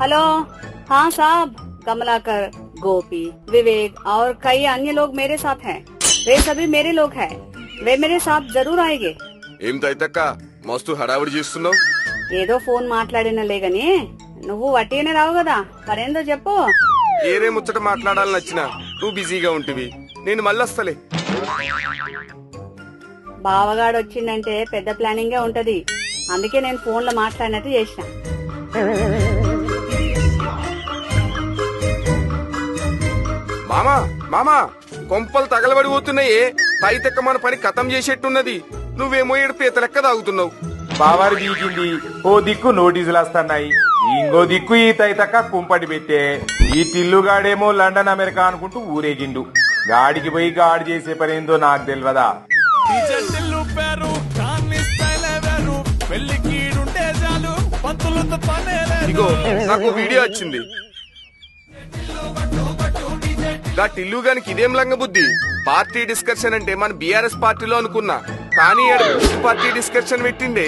Hello हाँ साहब कमलाकर गोपी विवेक और कई अन्य लोग मेरे साथ हैं वे सभी मेरे लोग हैं वे मेरे साथ जरूर आएंगे ఏం తైతక్క మస్తు హడావుడి చేస్తున్నావు ఏదో ఫోన్ మాట్లాడినలే గాని నువ్వు వట్టిగానే రావు కదా మరేందో చెప్పు ఏరే ముచ్చట మాట్లాడాలని వచ్చిన నువ్వు బిజీగా ఉంటివి నేను మళ్ళొస్తలే బావగాడు వచ్చిందంటే పెద్ద ప్లానింగే ఉంటది అందుకే నేను ఫోన్లో మాట్లాడినట్టు చేసిన. మామా మామా కొంపలు తగలబడి పోతున్నాయే తైతక్క మన పని ఖతం చేసేట్టున్నది. నువ్వేమో ఏడు పీత లెక్క తాగుతున్నావు. బావారి బీకింది ఓ దిక్కు నోటీసులు వస్తున్నాయి ఇంకో దిక్కు ఈ తైతక్క కుంపటి పెట్టే. ఈ తిల్లుగాడేమో లండన్ అమెరికా అనుకుంటూ ఊరేగిండు. గాడికి పోయి గాడి చేసే పని ఏందో నాకు తెలియదా పెళ్ళి కీడుంటే చాలు పంతులతో పనే లేదు ఇగో నాకు వీడియో వచ్చింది. గా టిల్లు గానికి ఇదేం లంగ బుద్ధి పార్టీ డిస్కషన్ అంటే మన బీఆర్ఎస్ పార్టీలో అనుకున్నా. కానీ పార్టీ డిస్కషన్ పెట్టిండే.